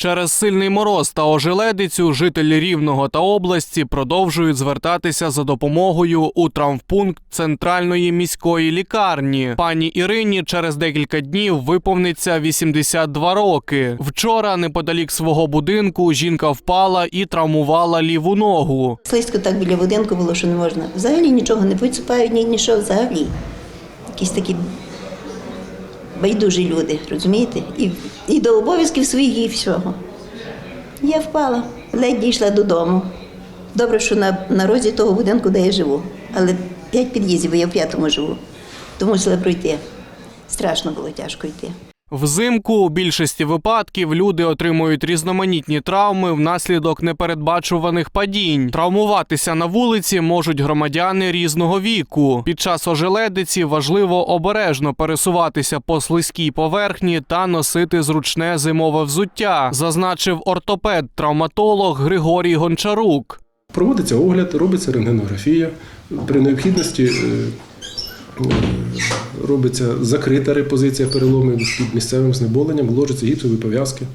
Через сильний мороз та ожеледицю жителі Рівного та області продовжують звертатися за допомогою у травмпункт центральної міської лікарні. Пані Ірині через декілька днів виповниться 82 роки. Вчора, неподалік свого будинку, жінка впала і травмувала ліву ногу. Слизько так біля будинку було, що не можна. Взагалі нічого не поціпають, ні нічого взагалі. Якісь такі байдужі люди, розумієте? І, і до обов'язків своїх, і всього. Я впала, ледь дійшла додому. Добре, що на, на розі того будинку, де я живу. Але п'ять під'їздів, бо я в п'ятому живу. тому мусила пройти. Страшно було тяжко йти. Взимку у більшості випадків люди отримують різноманітні травми внаслідок непередбачуваних падінь. Травмуватися на вулиці можуть громадяни різного віку. Під час ожеледиці важливо обережно пересуватися по слизькій поверхні та носити зручне зимове взуття, зазначив ортопед-травматолог Григорій Гончарук. Проводиться огляд, робиться рентгенографія. При необхідності е, робиться закрита репозиція переломів під місцевим знеболенням, вложаться гіпсові пов'язки,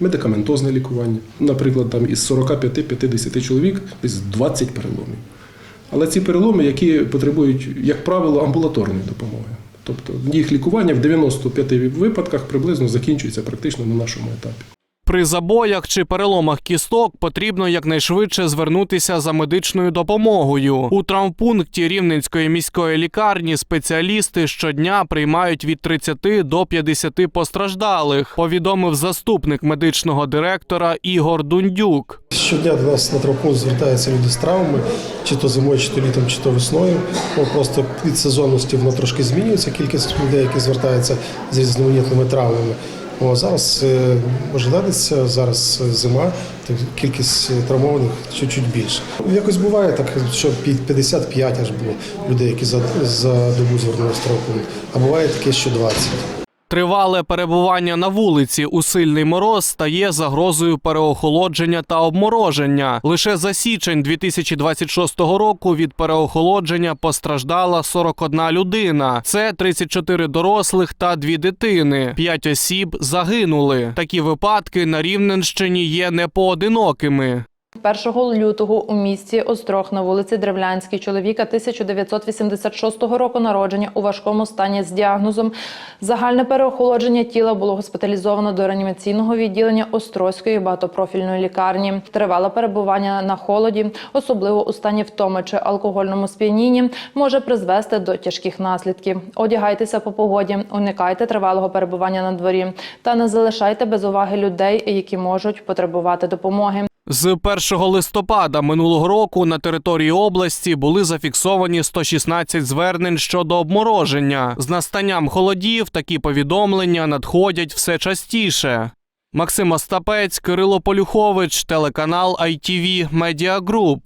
медикаментозне лікування. Наприклад, там із 45-50 чоловік десь 20 переломів. Але ці переломи, які потребують, як правило, амбулаторної допомоги. Тобто їх лікування в 95 випадках приблизно закінчується практично на нашому етапі. При забоях чи переломах кісток потрібно якнайшвидше звернутися за медичною допомогою. У травмпункті Рівненської міської лікарні спеціалісти щодня приймають від 30 до 50 постраждалих, повідомив заступник медичного директора Ігор Дундюк. Щодня до нас на травмпункт звертаються люди з травмами, чи то зимою, чи то літом, чи то весною. Ну, просто від сезонності воно трошки змінюється. Кількість людей, які звертаються з різноманітними травмами. О, зараз е, ожеледиться, зараз е, зима, то кількість е, травмованих чуть-чуть більше. Якось буває так, що під 55 аж було людей, які за, за добу звернули в а буває таке, що 20. Тривале перебування на вулиці у сильний мороз стає загрозою переохолодження та обмороження. Лише за січень 2026 року від переохолодження постраждала 41 людина. Це 34 дорослих та дві дитини. П'ять осіб загинули. Такі випадки на Рівненщині є непоодинокими. 1 лютого у місті Острог на вулиці Древлянській чоловіка 1986 року народження у важкому стані з діагнозом загальне переохолодження тіла було госпіталізовано до реанімаційного відділення Острозької багатопрофільної лікарні. Тривале перебування на холоді, особливо у стані втоми чи алкогольному сп'янінні, може призвести до тяжких наслідків. Одягайтеся по погоді, уникайте тривалого перебування на дворі та не залишайте без уваги людей, які можуть потребувати допомоги. З 1 листопада минулого року на території області були зафіксовані 116 звернень щодо обмороження. З настанням холодів такі повідомлення надходять все частіше. Максим Остапець, Кирило Полюхович, телеканал ITV Media Group.